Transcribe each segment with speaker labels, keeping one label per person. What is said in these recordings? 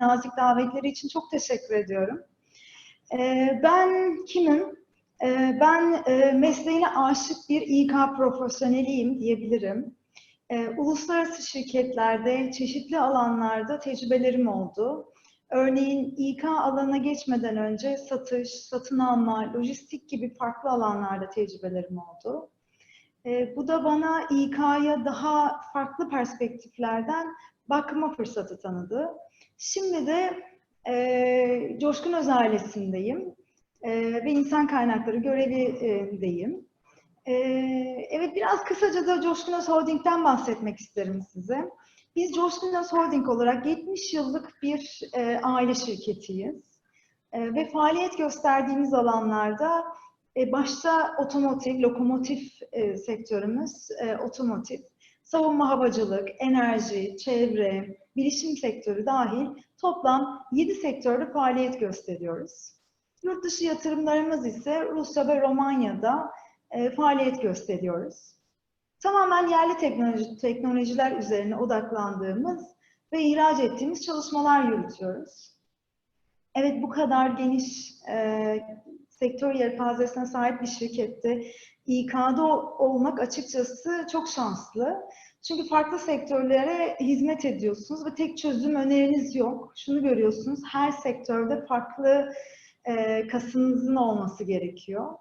Speaker 1: nazik davetleri için çok teşekkür ediyorum. Ee, ben kimim? Ee, ben e, mesleğine aşık bir İK profesyoneliyim diyebilirim. Ee, uluslararası şirketlerde, çeşitli alanlarda tecrübelerim oldu. Örneğin İK alanına geçmeden önce satış, satın alma, lojistik gibi farklı alanlarda tecrübelerim oldu. Bu da bana İK'ya daha farklı perspektiflerden bakma fırsatı tanıdı. Şimdi de e, Coşkun Öz ailesindeyim e, ve insan kaynakları görevindeyim. E, evet biraz kısaca da Coşkun Öz Holding'den bahsetmek isterim size. Biz Coşkun Öz Holding olarak 70 yıllık bir e, aile şirketiyiz. E, ve faaliyet gösterdiğimiz alanlarda e, başta otomotiv, lokomotif e, sektörümüz e, otomotiv, savunma havacılık, enerji, çevre, bilişim sektörü dahil toplam 7 sektörde faaliyet gösteriyoruz. Yurt dışı yatırımlarımız ise Rusya ve Romanya'da e, faaliyet gösteriyoruz. Tamamen yerli teknoloji, teknolojiler üzerine odaklandığımız ve ihraç ettiğimiz çalışmalar yürütüyoruz. Evet bu kadar geniş e, sektör yelpazesine sahip bir şirkette İK'da olmak açıkçası çok şanslı. Çünkü farklı sektörlere hizmet ediyorsunuz ve tek çözüm öneriniz yok. Şunu görüyorsunuz, her sektörde farklı e, kasınızın olması gerekiyor.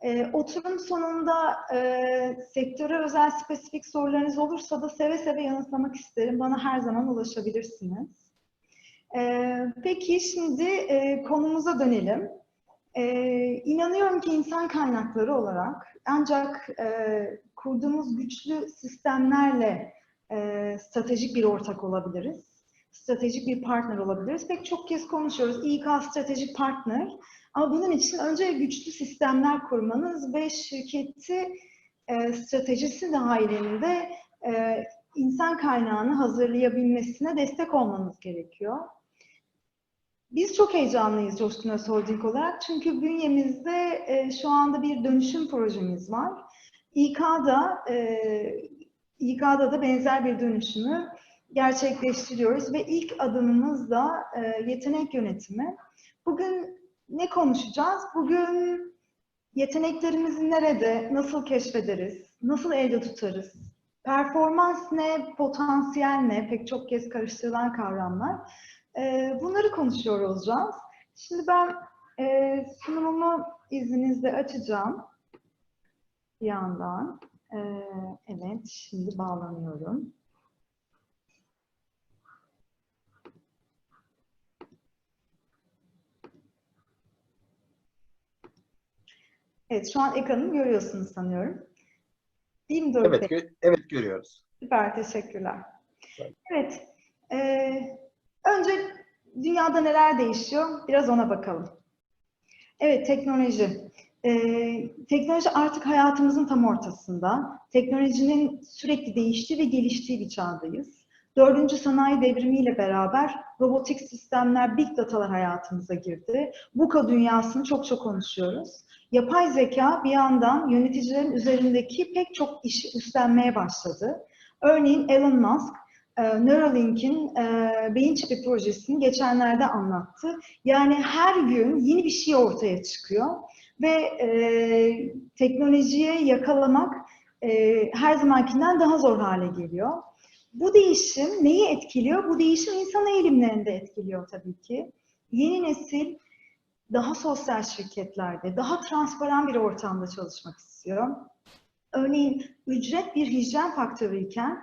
Speaker 1: E, oturum sonunda e, sektöre özel spesifik sorularınız olursa da seve seve yanıtlamak isterim. Bana her zaman ulaşabilirsiniz. E, peki şimdi e, konumuza dönelim. E, inanıyorum ki insan kaynakları olarak ancak e, kurduğumuz güçlü sistemlerle e, stratejik bir ortak olabiliriz. Stratejik bir partner olabiliriz. Pek çok kez konuşuyoruz. İK stratejik partner. Ama bunun için önce güçlü sistemler kurmanız ve şirketi e, stratejisi dahilinde e, insan kaynağını hazırlayabilmesine destek olmanız gerekiyor. Biz çok heyecanlıyız Coşkun Holding olarak çünkü bünyemizde e, şu anda bir dönüşüm projemiz var. İK'da, e, İK'da da benzer bir dönüşümü gerçekleştiriyoruz ve ilk adımımız da e, yetenek yönetimi. Bugün ne konuşacağız? Bugün yeteneklerimizi nerede, nasıl keşfederiz, nasıl elde tutarız? Performans ne, potansiyel ne? Pek çok kez karıştırılan kavramlar. E, bunları konuşuyor olacağız. Şimdi ben e, sunumumu izninizle açacağım bir yandan. Evet, şimdi bağlanıyorum. Evet, şu an ekranımı görüyorsunuz sanıyorum. Değil mi Doruk
Speaker 2: Evet, gö- evet görüyoruz.
Speaker 1: Süper, teşekkürler.
Speaker 2: Evet.
Speaker 1: Evet, e, önce dünyada neler değişiyor? Biraz ona bakalım. Evet, teknoloji. Ee, teknoloji artık hayatımızın tam ortasında. Teknolojinin sürekli değiştiği ve geliştiği bir çağdayız. Dördüncü sanayi devrimiyle beraber robotik sistemler, big datalar hayatımıza girdi. VUCA dünyasını çok çok konuşuyoruz. Yapay zeka bir yandan yöneticilerin üzerindeki pek çok işi üstlenmeye başladı. Örneğin Elon Musk, e, Neuralink'in e, beyin çipi projesini geçenlerde anlattı. Yani her gün yeni bir şey ortaya çıkıyor ve e, teknolojiye yakalamak her zamankinden daha zor hale geliyor. Bu değişim neyi etkiliyor? Bu değişim insan eğilimlerini de etkiliyor tabii ki. Yeni nesil daha sosyal şirketlerde, daha transparan bir ortamda çalışmak istiyor. Örneğin ücret bir hijyen faktörüyken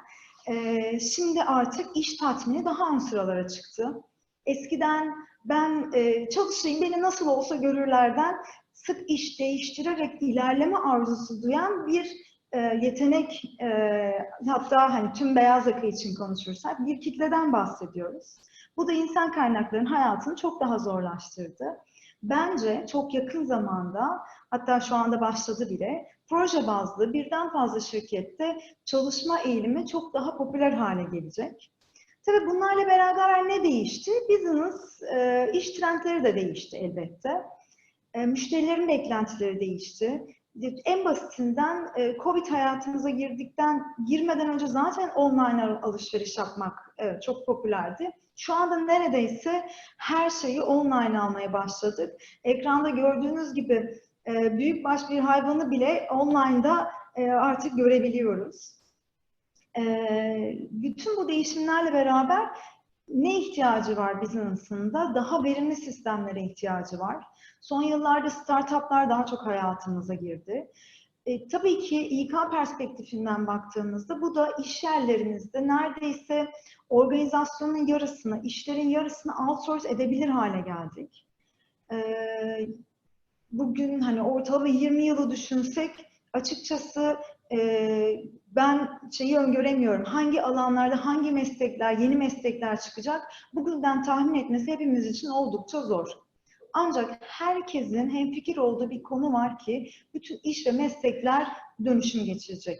Speaker 1: e, şimdi artık iş tatmini daha ön sıralara çıktı. Eskiden ben e, çalışayım, beni nasıl olsa görürlerden sık iş değiştirerek ilerleme arzusu duyan bir e, yetenek, e, hatta hani tüm beyaz yaka için konuşursak bir kitleden bahsediyoruz. Bu da insan kaynaklarının hayatını çok daha zorlaştırdı. Bence çok yakın zamanda, hatta şu anda başladı bile, proje bazlı birden fazla şirkette çalışma eğilimi çok daha popüler hale gelecek. Tabii bunlarla beraber ne değişti? Business, e, iş trendleri de değişti elbette. E, müşterilerin beklentileri değişti. en basitinden e, Covid hayatımıza girdikten girmeden önce zaten online al- alışveriş yapmak çok popülerdi. Şu anda neredeyse her şeyi online almaya başladık. Ekranda gördüğünüz gibi e, büyükbaş bir hayvanı bile online'da e, artık görebiliyoruz. E, bütün bu değişimlerle beraber ne ihtiyacı var business'ın da? Daha verimli sistemlere ihtiyacı var. Son yıllarda startuplar daha çok hayatımıza girdi. E, tabii ki İK perspektifinden baktığımızda bu da iş yerlerimizde neredeyse organizasyonun yarısını, işlerin yarısını outsource edebilir hale geldik. E, bugün hani ortalama 20 yılı düşünsek açıkçası e, ben şeyi öngöremiyorum. Hangi alanlarda hangi meslekler, yeni meslekler çıkacak? Bugünden tahmin etmesi hepimiz için oldukça zor. Ancak herkesin hemfikir olduğu bir konu var ki bütün iş ve meslekler dönüşüm geçirecek.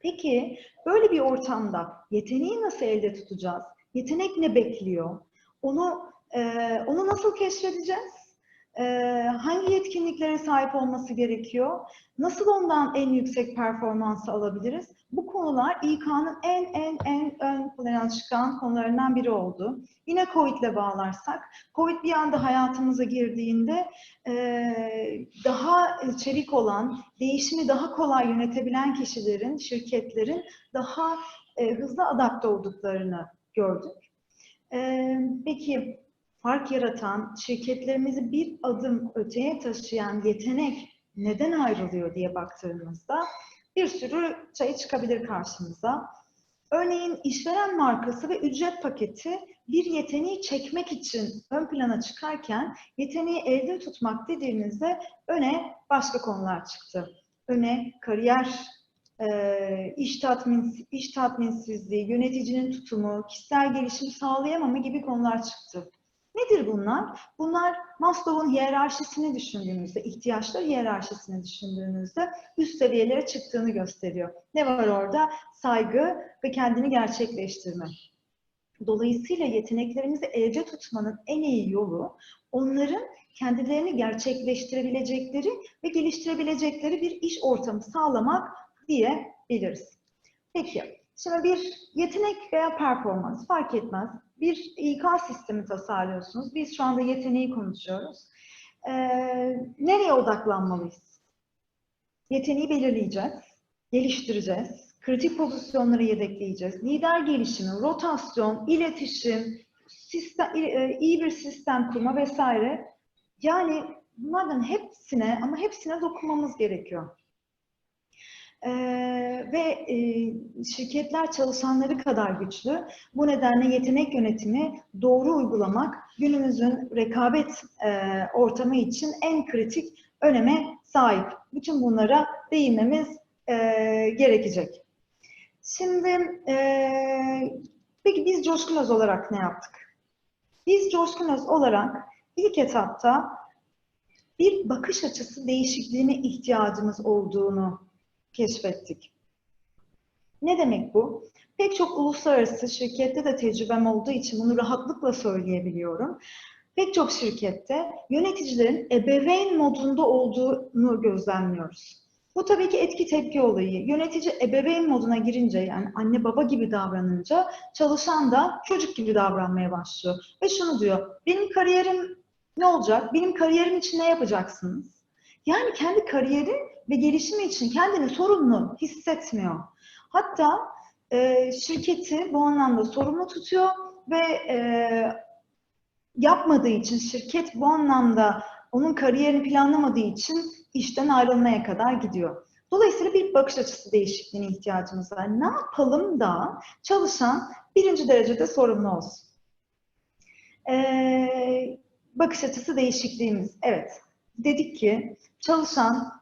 Speaker 1: Peki böyle bir ortamda yeteneği nasıl elde tutacağız? Yetenek ne bekliyor? Onu e, onu nasıl keşfedeceğiz? Hangi yetkinliklere sahip olması gerekiyor? Nasıl ondan en yüksek performansı alabiliriz? Bu konular İK'nın en en en ön plana çıkan konularından biri oldu. Yine Covid ile bağlarsak, Covid bir anda hayatımıza girdiğinde daha çevik olan, değişimi daha kolay yönetebilen kişilerin, şirketlerin daha hızlı adapte olduklarını gördük. Peki fark yaratan, şirketlerimizi bir adım öteye taşıyan yetenek neden ayrılıyor diye baktığımızda bir sürü şey çıkabilir karşımıza. Örneğin işveren markası ve ücret paketi bir yeteneği çekmek için ön plana çıkarken yeteneği elde tutmak dediğimizde öne başka konular çıktı. Öne kariyer, e, iş, tatmin, iş tatminsizliği, yöneticinin tutumu, kişisel gelişim sağlayamama gibi konular çıktı. Nedir bunlar? Bunlar Maslow'un hiyerarşisini düşündüğümüzde, ihtiyaçlar hiyerarşisini düşündüğümüzde üst seviyelere çıktığını gösteriyor. Ne var orada? Saygı ve kendini gerçekleştirme. Dolayısıyla yeteneklerimizi elde tutmanın en iyi yolu onların kendilerini gerçekleştirebilecekleri ve geliştirebilecekleri bir iş ortamı sağlamak diyebiliriz. Peki, şimdi bir yetenek veya performans fark etmez. Bir İK sistemi tasarlıyorsunuz. Biz şu anda yeteneği konuşuyoruz. Ee, nereye odaklanmalıyız? Yeteneği belirleyeceğiz, geliştireceğiz, kritik pozisyonları yedekleyeceğiz, lider gelişimi, rotasyon, iletişim, sistem, iyi bir sistem kurma vesaire. Yani bunlardan hepsine ama hepsine dokunmamız gerekiyor. Ee, ve e, şirketler çalışanları kadar güçlü. Bu nedenle yetenek yönetimi doğru uygulamak günümüzün rekabet e, ortamı için en kritik öneme sahip. Bütün bunlara değinmemiz e, gerekecek. Şimdi e, peki biz Coşkun olarak ne yaptık? Biz Coşkun olarak ilk etapta bir bakış açısı değişikliğine ihtiyacımız olduğunu keşfettik. Ne demek bu? Pek çok uluslararası şirkette de tecrübem olduğu için bunu rahatlıkla söyleyebiliyorum. Pek çok şirkette yöneticilerin ebeveyn modunda olduğunu gözlemliyoruz. Bu tabii ki etki tepki olayı. Yönetici ebeveyn moduna girince yani anne baba gibi davranınca çalışan da çocuk gibi davranmaya başlıyor. Ve şunu diyor, benim kariyerim ne olacak? Benim kariyerim için ne yapacaksınız? Yani kendi kariyeri ve gelişimi için kendini sorumlu hissetmiyor. Hatta e, şirketi bu anlamda sorumlu tutuyor ve e, yapmadığı için şirket bu anlamda onun kariyerini planlamadığı için işten ayrılmaya kadar gidiyor. Dolayısıyla bir bakış açısı değişikliğine ihtiyacımız var. Ne yapalım da çalışan birinci derecede sorumlu olsun. Ee, bakış açısı değişikliğimiz. Evet, dedik ki çalışan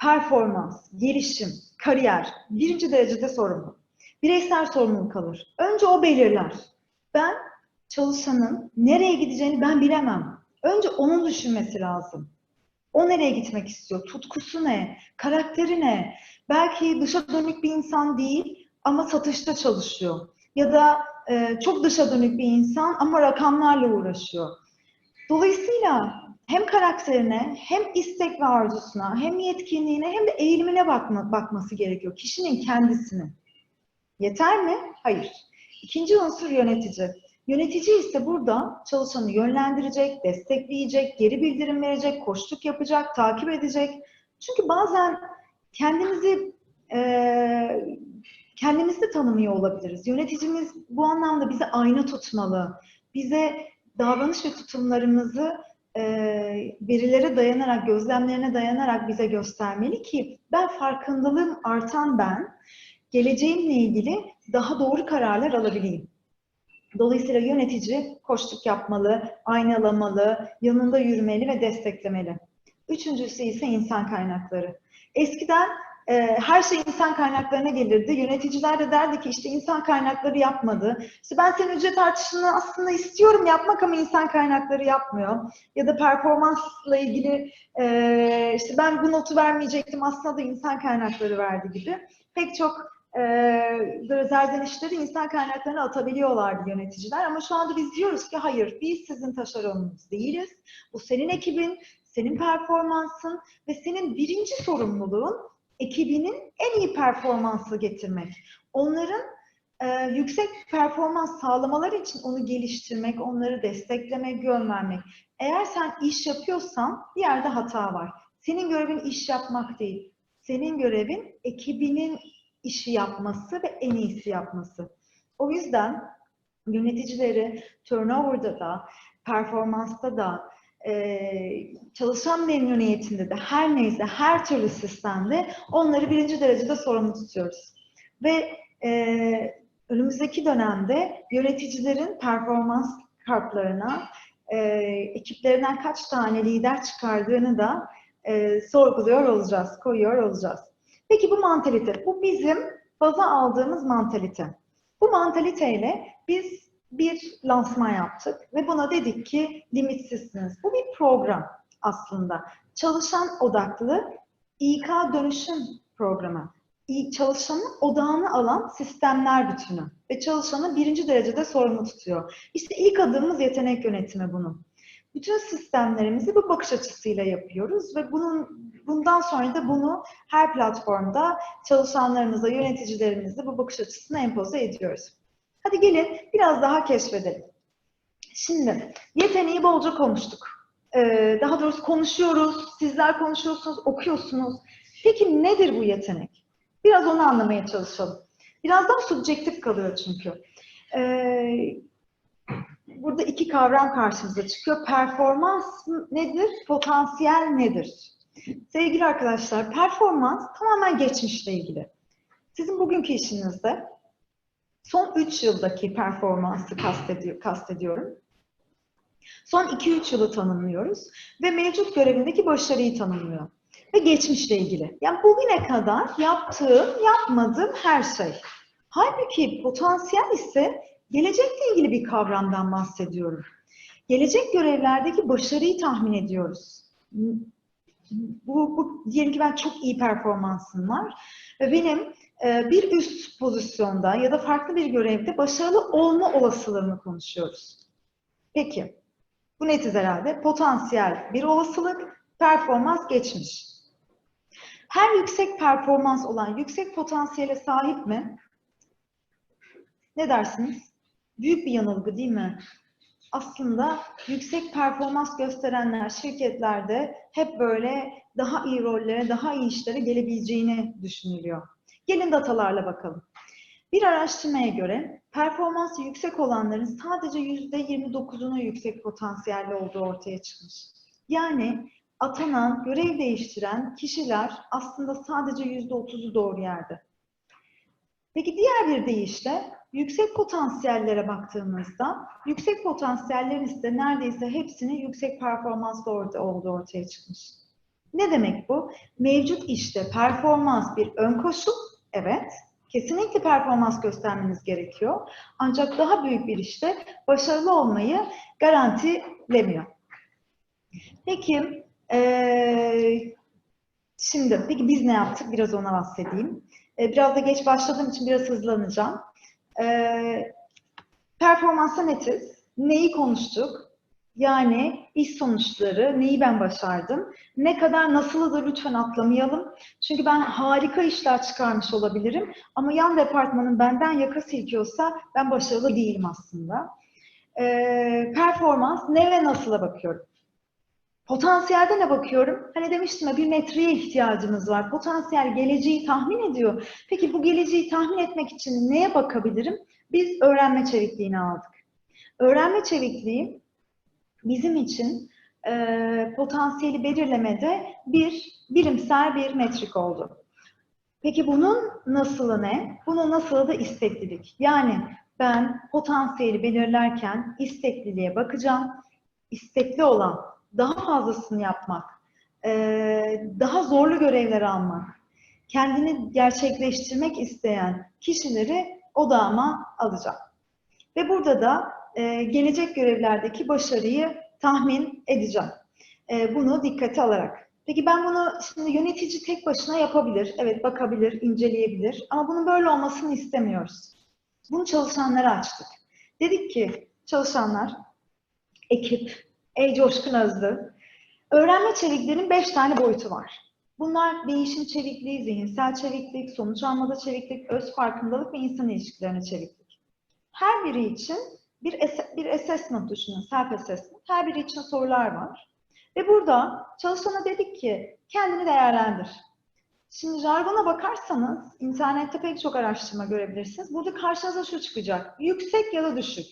Speaker 1: performans, gelişim, kariyer birinci derecede sorumlu. Bireysel sorumluluk alır. Önce o belirler. Ben çalışanın nereye gideceğini ben bilemem. Önce onun düşünmesi lazım. O nereye gitmek istiyor? Tutkusu ne? Karakteri ne? Belki dışa dönük bir insan değil ama satışta çalışıyor. Ya da e, çok dışa dönük bir insan ama rakamlarla uğraşıyor. Dolayısıyla hem karakterine, hem istek ve arzusuna, hem yetkinliğine, hem de eğilimine bakma, bakması gerekiyor. Kişinin kendisine. Yeter mi? Hayır. İkinci unsur yönetici. Yönetici ise burada çalışanı yönlendirecek, destekleyecek, geri bildirim verecek, koçluk yapacak, takip edecek. Çünkü bazen kendimizi e, kendimizi tanımıyor olabiliriz. Yöneticimiz bu anlamda bize ayna tutmalı, bize davranış ve tutumlarımızı e, verilere dayanarak, gözlemlerine dayanarak bize göstermeli ki ben farkındalığım artan ben, geleceğimle ilgili daha doğru kararlar alabileyim. Dolayısıyla yönetici koştuk yapmalı, aynalamalı, yanında yürümeli ve desteklemeli. Üçüncüsü ise insan kaynakları. Eskiden e, her şey insan kaynaklarına gelirdi. Yöneticiler de derdi ki işte insan kaynakları yapmadı. İşte ben senin ücret artışını aslında istiyorum yapmak ama insan kaynakları yapmıyor. Ya da performansla ilgili e, işte ben bu notu vermeyecektim aslında da insan kaynakları verdi gibi. Pek çok e, serzenişleri insan kaynaklarına atabiliyorlardı yöneticiler. Ama şu anda biz diyoruz ki hayır biz sizin taşeronunuz değiliz. Bu senin ekibin, senin performansın ve senin birinci sorumluluğun ekibinin en iyi performansı getirmek. Onların e, yüksek performans sağlamaları için onu geliştirmek, onları desteklemek, yön vermek. Eğer sen iş yapıyorsan bir yerde hata var. Senin görevin iş yapmak değil. Senin görevin ekibinin işi yapması ve en iyisi yapması. O yüzden yöneticileri turnover'da da, performansta da, e, çalışan memnuniyetinde de her neyse her türlü sistemde onları birinci derecede sorumlu tutuyoruz. Ve e, önümüzdeki dönemde yöneticilerin performans kartlarına e, ekiplerinden kaç tane lider çıkardığını da e, sorguluyor olacağız, koyuyor olacağız. Peki bu mantalite, bu bizim baza aldığımız mantalite. Bu mantaliteyle biz bir lansman yaptık ve buna dedik ki limitsizsiniz. Bu bir program aslında. Çalışan odaklı İK dönüşüm programı. Çalışanın odağını alan sistemler bütünü ve çalışanı birinci derecede sorumlu tutuyor. İşte ilk adımımız yetenek yönetimi bunun. Bütün sistemlerimizi bu bakış açısıyla yapıyoruz ve bunun bundan sonra da bunu her platformda çalışanlarımıza, yöneticilerimizle bu bakış açısını empoze ediyoruz. Hadi gelin biraz daha keşfedelim. Şimdi yeteneği bolca konuştuk. Ee, daha doğrusu konuşuyoruz, sizler konuşuyorsunuz, okuyorsunuz. Peki nedir bu yetenek? Biraz onu anlamaya çalışalım. Biraz daha subjektif kalıyor çünkü. Ee, burada iki kavram karşımıza çıkıyor. Performans nedir? Potansiyel nedir? Sevgili arkadaşlar, performans tamamen geçmişle ilgili. Sizin bugünkü işinizde son 3 yıldaki performansı kastediyor, kastediyorum. Son 2-3 yılı tanımlıyoruz ve mevcut görevindeki başarıyı tanımlıyor. Ve geçmişle ilgili. Yani bugüne kadar yaptığım, yapmadığım her şey. Halbuki potansiyel ise gelecekle ilgili bir kavramdan bahsediyorum. Gelecek görevlerdeki başarıyı tahmin ediyoruz. Bu, bu diyelim ki ben çok iyi performansım var ve benim bir üst pozisyonda ya da farklı bir görevde başarılı olma olasılığını konuşuyoruz. Peki, bu netiz herhalde. Potansiyel bir olasılık, performans geçmiş. Her yüksek performans olan yüksek potansiyele sahip mi? Ne dersiniz? Büyük bir yanılgı değil mi? Aslında yüksek performans gösterenler şirketlerde hep böyle daha iyi rollere, daha iyi işlere gelebileceğini düşünülüyor. Gelin datalarla bakalım. Bir araştırmaya göre performansı yüksek olanların sadece %29'unun yüksek potansiyelli olduğu ortaya çıkmış. Yani atanan, görev değiştiren kişiler aslında sadece %30'u doğru yerde. Peki diğer bir deyişle yüksek potansiyellere baktığımızda yüksek potansiyellerin ise neredeyse hepsinin yüksek performanslı olduğu ortaya çıkmış. Ne demek bu? Mevcut işte performans bir ön koşul, evet. Kesinlikle performans göstermeniz gerekiyor. Ancak daha büyük bir işte başarılı olmayı garantilemiyor. Peki, ee, şimdi peki biz ne yaptık? Biraz ona bahsedeyim. E, biraz da geç başladığım için biraz hızlanacağım. E, performansa netiz. Neyi konuştuk? Yani iş sonuçları, neyi ben başardım, ne kadar nasılı da lütfen atlamayalım. Çünkü ben harika işler çıkarmış olabilirim ama yan departmanın benden yaka silkiyorsa ben başarılı değilim aslında. Ee, performans, ne ve nasıla bakıyorum. Potansiyelde ne bakıyorum? Hani demiştim ya bir metreye ihtiyacımız var. Potansiyel geleceği tahmin ediyor. Peki bu geleceği tahmin etmek için neye bakabilirim? Biz öğrenme çevikliğini aldık. Öğrenme çevikliği bizim için e, potansiyeli belirlemede bir birimsel bir metrik oldu. Peki bunun nasılı ne? Bunun nasılı da isteklilik. Yani ben potansiyeli belirlerken istekliliğe bakacağım. İstekli olan, daha fazlasını yapmak, e, daha zorlu görevler almak, kendini gerçekleştirmek isteyen kişileri odağıma alacağım. Ve burada da e, gelecek görevlerdeki başarıyı tahmin edeceğim. E, bunu dikkate alarak. Peki ben bunu şimdi yönetici tek başına yapabilir. Evet bakabilir, inceleyebilir. Ama bunun böyle olmasını istemiyoruz. Bunu çalışanlara açtık. Dedik ki çalışanlar, ekip, ey coşkun özlü, öğrenme çevikliğinin beş tane boyutu var. Bunlar değişim çevikliği, zihinsel çeviklik, sonuç almada çeviklik, öz farkındalık ve insan ilişkilerine çeviklik. Her biri için bir, bir assessment düşünün, self assessment. Her biri için sorular var. Ve burada çalışana dedik ki kendini değerlendir. Şimdi jargona bakarsanız internette pek çok araştırma görebilirsiniz. Burada karşınıza şu çıkacak. Yüksek ya da düşük.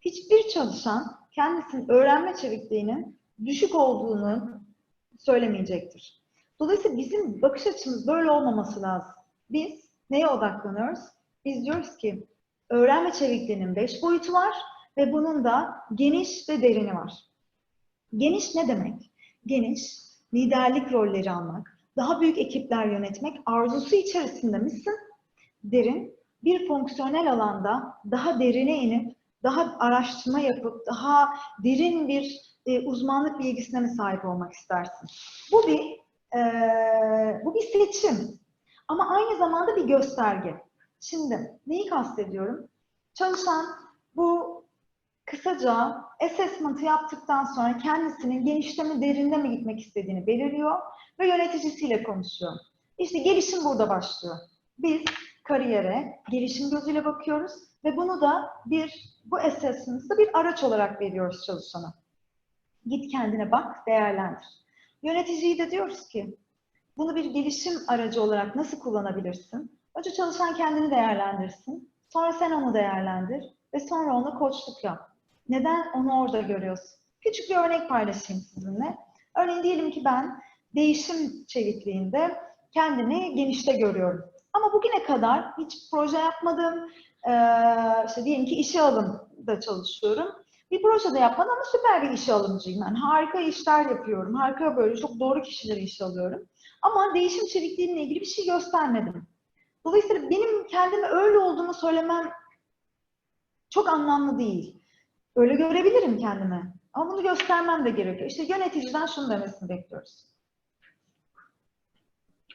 Speaker 1: Hiçbir çalışan kendisinin öğrenme çevikliğinin düşük olduğunu söylemeyecektir. Dolayısıyla bizim bakış açımız böyle olmaması lazım. Biz neye odaklanıyoruz? Biz diyoruz ki öğrenme çevikliğinin beş boyutu var ve bunun da geniş ve derini var. Geniş ne demek? Geniş, liderlik rolleri almak, daha büyük ekipler yönetmek arzusu içerisinde misin? Derin, bir fonksiyonel alanda daha derine inip, daha araştırma yapıp, daha derin bir e, uzmanlık bilgisine mi sahip olmak istersin? Bu bir e, bu bir seçim. Ama aynı zamanda bir gösterge. Şimdi neyi kastediyorum? Çalışan bu kısaca assessment'ı yaptıktan sonra kendisinin genişte mi derinde mi gitmek istediğini belirliyor ve yöneticisiyle konuşuyor. İşte gelişim burada başlıyor. Biz kariyere, gelişim gözüyle bakıyoruz ve bunu da bir bu assessment'ı bir araç olarak veriyoruz çalışana. Git kendine bak, değerlendir. Yöneticiyi de diyoruz ki bunu bir gelişim aracı olarak nasıl kullanabilirsin? Önce çalışan kendini değerlendirsin. Sonra sen onu değerlendir ve sonra ona koçluk yap. Neden onu orada görüyorsun? Küçük bir örnek paylaşayım sizinle. Örneğin diyelim ki ben değişim çevikliğinde kendini genişte görüyorum. Ama bugüne kadar hiç proje yapmadım. Ee, işte diyelim ki işe alımda çalışıyorum. Bir proje de yapmadım ama süper bir işe alımcıyım. Yani harika işler yapıyorum. Harika böyle çok doğru kişileri işe alıyorum. Ama değişim çevikliğimle ilgili bir şey göstermedim. Dolayısıyla benim kendime öyle olduğunu söylemem çok anlamlı değil. Öyle görebilirim kendimi. Ama bunu göstermem de gerekiyor. İşte yöneticiden şunu demesini bekliyoruz.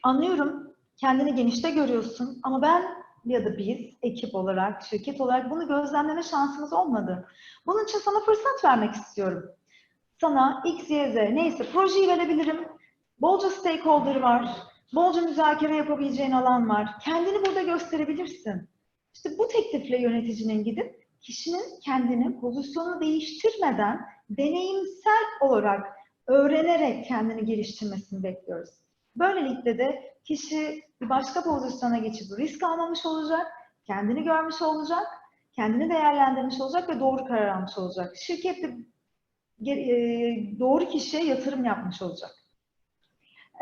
Speaker 1: Anlıyorum, kendini genişte görüyorsun ama ben ya da biz ekip olarak, şirket olarak bunu gözlemleme şansımız olmadı. Bunun için sana fırsat vermek istiyorum. Sana X, Y, Z neyse projeyi verebilirim. Bolca stakeholder var. Bolca müzakere yapabileceğin alan var. Kendini burada gösterebilirsin. İşte bu teklifle yöneticinin gidip kişinin kendini pozisyonu değiştirmeden deneyimsel olarak öğrenerek kendini geliştirmesini bekliyoruz. Böylelikle de kişi bir başka pozisyona geçip risk almamış olacak, kendini görmüş olacak, kendini değerlendirmiş olacak ve doğru karar almış olacak. Şirket de doğru kişiye yatırım yapmış olacak.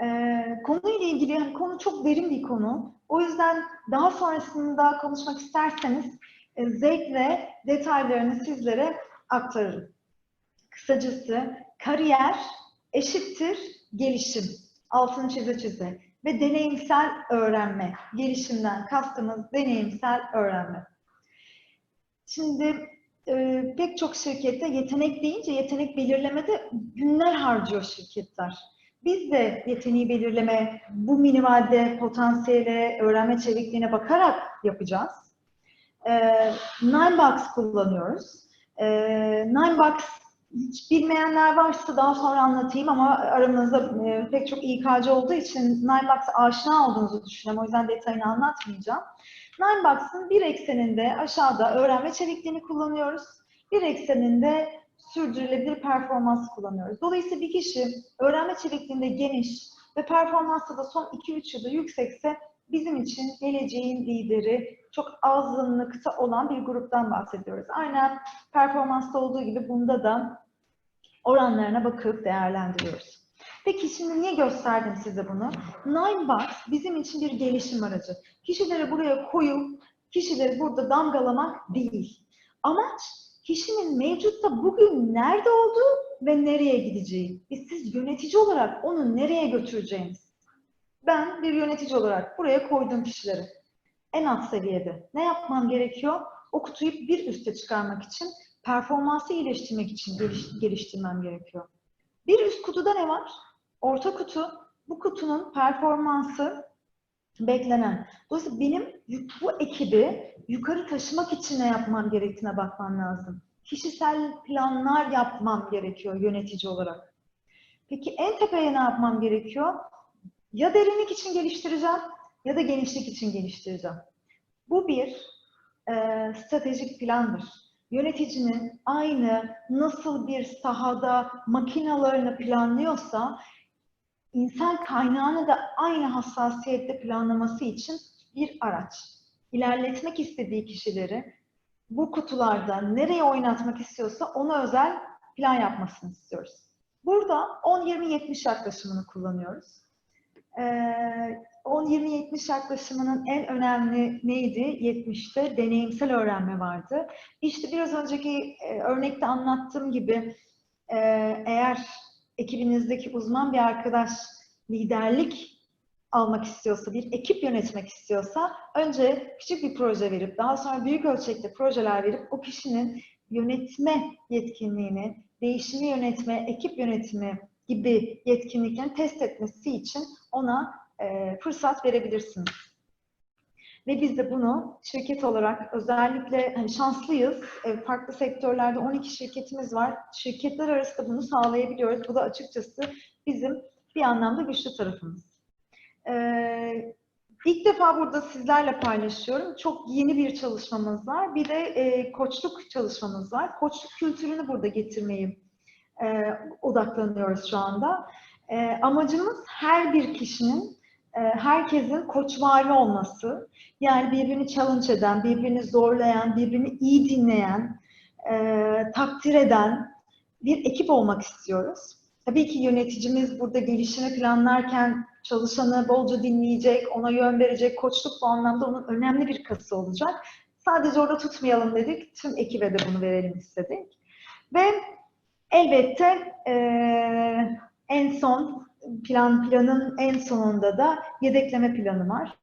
Speaker 1: Ee, konuyla ilgili yani konu çok derin bir konu. O yüzden daha sonrasında konuşmak isterseniz e, zevkle detaylarını sizlere aktarırım. Kısacası kariyer eşittir gelişim. Altını çize çize. Ve deneyimsel öğrenme. Gelişimden kastımız deneyimsel öğrenme. Şimdi e, pek çok şirkette yetenek deyince yetenek belirlemede günler harcıyor şirketler. Biz de yeteneği belirleme, bu minimalde potansiyele, öğrenme çevikliğine bakarak yapacağız. Ee, Ninebox kullanıyoruz. Ee, Ninebox hiç bilmeyenler varsa daha sonra anlatayım ama aramızda e, pek çok İK'cı olduğu için Ninebox'a aşina olduğunuzu düşünüyorum. O yüzden detayını anlatmayacağım. Ninebox'ın bir ekseninde aşağıda öğrenme çevikliğini kullanıyoruz. Bir ekseninde sürdürülebilir performans kullanıyoruz. Dolayısıyla bir kişi öğrenme çevikliğinde geniş ve performansta da son 2-3 yılda yüksekse bizim için geleceğin lideri, çok azınlıkta olan bir gruptan bahsediyoruz. Aynen performansta olduğu gibi bunda da oranlarına bakıp değerlendiriyoruz. Peki şimdi niye gösterdim size bunu? Ninebox bizim için bir gelişim aracı. Kişileri buraya koyup kişileri burada damgalamak değil. Amaç kişinin mevcutta bugün nerede olduğu ve nereye gideceği. Ve siz yönetici olarak onu nereye götüreceğiniz. Ben bir yönetici olarak buraya koyduğum kişileri en alt seviyede ne yapmam gerekiyor? O kutuyu bir üste çıkarmak için, performansı iyileştirmek için geliş- geliştirmem gerekiyor. Bir üst kutuda ne var? Orta kutu. Bu kutunun performansı beklenen. Dolayısıyla benim bu ekibi yukarı taşımak için ne yapmam gerektiğine bakmam lazım. Kişisel planlar yapmam gerekiyor yönetici olarak. Peki en tepeye ne yapmam gerekiyor? Ya derinlik için geliştireceğim ya da genişlik için geliştireceğim. Bu bir e, stratejik plandır. Yöneticinin aynı nasıl bir sahada makinalarını planlıyorsa insan kaynağını da aynı hassasiyette planlaması için bir araç. İlerletmek istediği kişileri bu kutularda nereye oynatmak istiyorsa ona özel plan yapmasını istiyoruz. Burada 10-20-70 yaklaşımını kullanıyoruz. Ee, 10-20-70 yaklaşımının en önemli neydi? 70'te deneyimsel öğrenme vardı. İşte biraz önceki e, örnekte anlattığım gibi e, eğer ekibinizdeki uzman bir arkadaş liderlik almak istiyorsa, bir ekip yönetmek istiyorsa önce küçük bir proje verip daha sonra büyük ölçekte projeler verip o kişinin yönetme yetkinliğini, değişimi yönetme, ekip yönetimi gibi yetkinliklerini test etmesi için ona e, fırsat verebilirsiniz. Ve biz de bunu şirket olarak özellikle hani şanslıyız. E, farklı sektörlerde 12 şirketimiz var. Şirketler arasında bunu sağlayabiliyoruz. Bu da açıkçası bizim bir anlamda güçlü tarafımız. Ee, ilk defa burada sizlerle paylaşıyorum. Çok yeni bir çalışmamız var. Bir de e, koçluk çalışmamız var. Koçluk kültürünü burada getirmeyi e, odaklanıyoruz şu anda. Amacımız her bir kişinin, herkesin koçvari olması. Yani birbirini challenge eden, birbirini zorlayan, birbirini iyi dinleyen, e, takdir eden bir ekip olmak istiyoruz. Tabii ki yöneticimiz burada gelişimi planlarken çalışanı bolca dinleyecek, ona yön verecek, koçluk bu anlamda onun önemli bir kası olacak. Sadece orada tutmayalım dedik, tüm ekibe de bunu verelim istedik. Ve elbette eee, en son plan planın en sonunda da yedekleme planı var.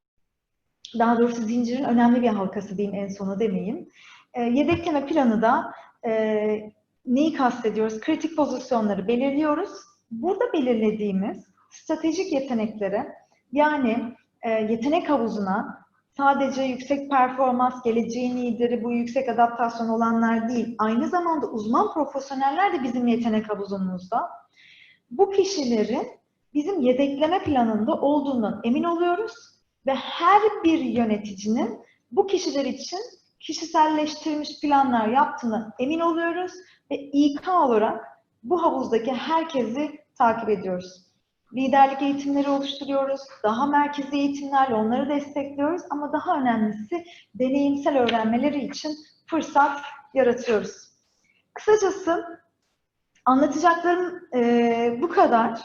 Speaker 1: Daha doğrusu zincirin önemli bir halkası diyeyim en sonu demeyeyim. Eee, yedekleme planı da eee neyi kastediyoruz? Kritik pozisyonları belirliyoruz. Burada belirlediğimiz stratejik yeteneklere yani e, yetenek havuzuna sadece yüksek performans, geleceğin lideri, bu yüksek adaptasyon olanlar değil, aynı zamanda uzman profesyoneller de bizim yetenek havuzumuzda. Bu kişilerin bizim yedekleme planında olduğundan emin oluyoruz ve her bir yöneticinin bu kişiler için kişiselleştirilmiş planlar yaptığına emin oluyoruz ve İK olarak bu havuzdaki herkesi takip ediyoruz. Liderlik eğitimleri oluşturuyoruz, daha merkezi eğitimlerle onları destekliyoruz ama daha önemlisi deneyimsel öğrenmeleri için fırsat yaratıyoruz. Kısacası anlatacaklarım e, bu kadar.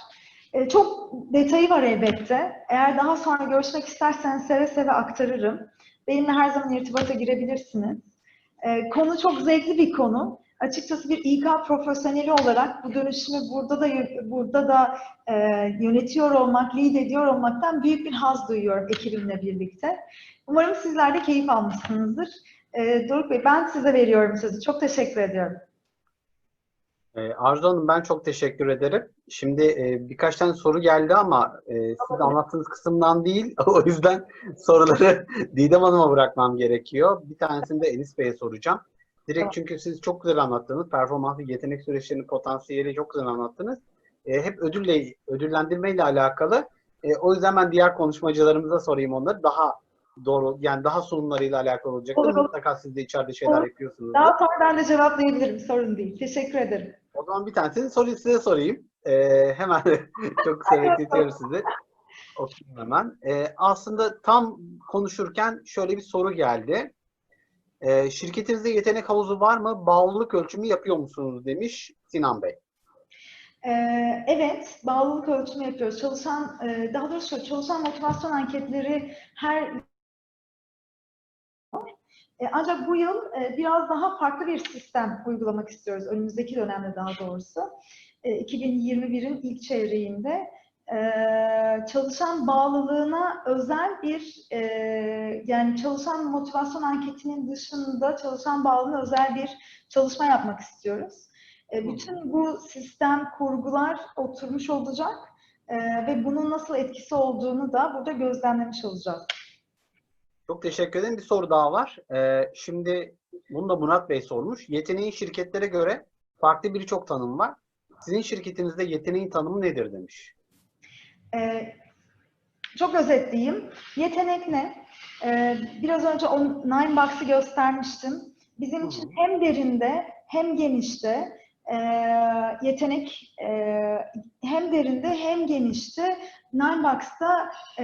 Speaker 1: E, çok detayı var elbette. Eğer daha sonra görüşmek isterseniz seve seve aktarırım. Benimle her zaman irtibata girebilirsiniz. E, konu çok zevkli bir konu. Açıkçası bir İK profesyoneli olarak bu dönüşümü burada da burada da e, yönetiyor olmak, lead ediyor olmaktan büyük bir haz duyuyorum ekibimle birlikte. Umarım sizler de keyif almışsınızdır. E, Doruk Bey ben size veriyorum sözü. Çok teşekkür ediyorum.
Speaker 2: Ee, Arzu Hanım ben çok teşekkür ederim. Şimdi e, birkaç tane soru geldi ama e, siz anlattığınız kısımdan değil. O yüzden soruları Didem Hanım'a bırakmam gerekiyor. Bir tanesini de Enis Bey'e soracağım. Direkt
Speaker 1: Tamam.
Speaker 2: çünkü siz çok güzel anlattınız. Performans ve yetenek süreçlerinin potansiyeli çok güzel anlattınız. E, hep ödülle, ödüllendirmeyle alakalı. E, o yüzden ben diğer konuşmacılarımıza sorayım onları. Daha doğru, yani daha sunumlarıyla alakalı olacak.
Speaker 1: Olur, olur.
Speaker 2: Mutlaka siz de içeride şeyler
Speaker 1: Olur.
Speaker 2: yapıyorsunuz.
Speaker 1: Daha sonra ben de cevaplayabilirim. Sorun değil. Teşekkür ederim.
Speaker 2: O zaman bir tanesini soruyu size sorayım. E, hemen çok kısa bekletiyorum sizi. Okuyayım hemen. E, aslında tam konuşurken şöyle bir soru geldi. E, şirketinizde yetenek havuzu var mı? Bağlılık ölçümü yapıyor musunuz demiş Sinan Bey.
Speaker 1: Ee, evet, bağlılık ölçümü yapıyoruz. Çalışan, e, daha doğrusu çalışan motivasyon anketleri her ancak bu yıl e, biraz daha farklı bir sistem uygulamak istiyoruz. Önümüzdeki dönemde daha doğrusu. E, 2021'in ilk çeyreğinde e, çalışan bağlılığına özel bir e, yani çalışan motivasyon anketinin dışında çalışan bağlılığına özel bir çalışma yapmak istiyoruz. E, bütün bu sistem kurgular oturmuş olacak e, ve bunun nasıl etkisi olduğunu da burada gözlemlemiş olacağız.
Speaker 2: Çok teşekkür ederim. Bir soru daha var. Ee, şimdi bunu da Murat Bey sormuş. Yeteneğin şirketlere göre farklı birçok tanım var. Sizin şirketinizde yeteneğin tanımı nedir demiş.
Speaker 1: Ee, çok özetleyeyim. Yetenek ne? Ee, biraz önce o Nine Box'ı göstermiştim. Bizim için hem derinde hem genişte e, yetenek e, hem derinde hem genişte Nine Box'ta e,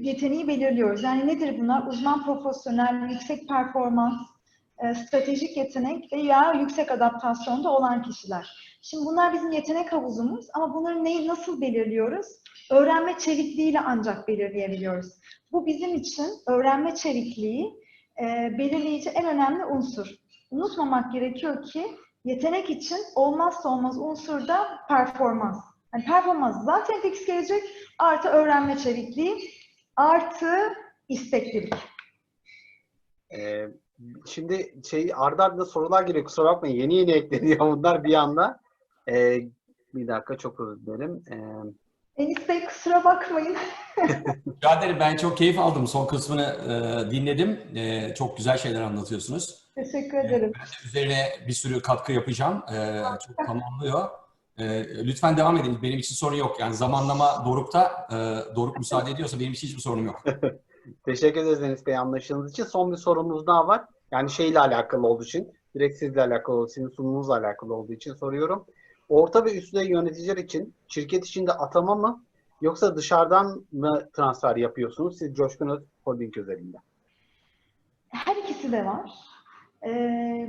Speaker 1: yeteneği belirliyoruz. Yani nedir bunlar? Uzman profesyonel, yüksek performans, e, stratejik yetenek veya yüksek adaptasyonda olan kişiler. Şimdi bunlar bizim yetenek havuzumuz ama bunları neyi nasıl belirliyoruz? öğrenme çevikliğiyle ancak belirleyebiliyoruz. Bu bizim için öğrenme çevikliği e, belirleyici en önemli unsur. Unutmamak gerekiyor ki yetenek için olmazsa olmaz unsur da performans. Yani performans zaten fix gelecek, artı öğrenme çevikliği, artı isteklilik.
Speaker 2: Ee, şimdi şey ardı ardına sorular geliyor. Kusura bakmayın. Yeni yeni ekleniyor bunlar bir anda. Ee, bir dakika çok özür dilerim. Ee,
Speaker 1: Enis Bey kusura bakmayın.
Speaker 3: Rica ederim. Ben çok keyif aldım. Son kısmını e, dinledim. E, çok güzel şeyler anlatıyorsunuz.
Speaker 1: Teşekkür ederim.
Speaker 3: Ben de üzerine bir sürü katkı yapacağım. E, çok tamamlıyor. E, lütfen devam edin. Benim için sorun yok. Yani zamanlama Doruk'ta. E, Doruk müsaade ediyorsa benim için hiçbir sorunum yok.
Speaker 2: teşekkür ederiz Enis Bey anlaşılığınız için. Son bir sorumuz daha var. Yani şeyle alakalı olduğu için, direkt sizle alakalı olduğu, sizin sunumunuzla alakalı olduğu için soruyorum. Orta ve üst düzey yöneticiler için şirket içinde atama mı yoksa dışarıdan mı transfer yapıyorsunuz siz Coşkun Holding özelinde?
Speaker 1: Her ikisi de var. Ee,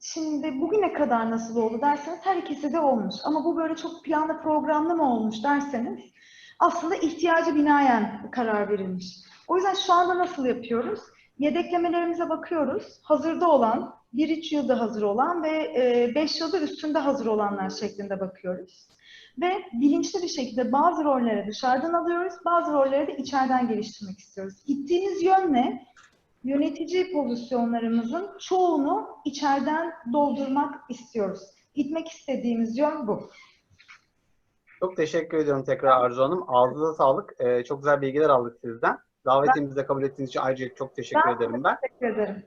Speaker 1: şimdi bugüne kadar nasıl oldu derseniz her ikisi de olmuş. Ama bu böyle çok planlı programlı mı olmuş derseniz aslında ihtiyacı binaen karar verilmiş. O yüzden şu anda nasıl yapıyoruz? Yedeklemelerimize bakıyoruz. Hazırda olan, 1-3 yılda hazır olan ve 5 yılda üstünde hazır olanlar şeklinde bakıyoruz. Ve bilinçli bir şekilde bazı rolleri dışarıdan alıyoruz, bazı rolleri de içeriden geliştirmek istiyoruz. Gittiğimiz yön ne? Yönetici pozisyonlarımızın çoğunu içeriden doldurmak istiyoruz. Gitmek istediğimiz yön bu.
Speaker 2: Çok teşekkür ediyorum tekrar Arzu Hanım. Ağzınıza sağlık. Ee, çok güzel bilgiler aldık sizden. Davetimizi de kabul ettiğiniz için ayrıca çok teşekkür
Speaker 1: Ben
Speaker 2: ederim ben.
Speaker 1: Teşekkür ederim.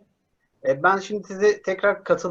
Speaker 2: Ee, ben şimdi sizi tekrar katıl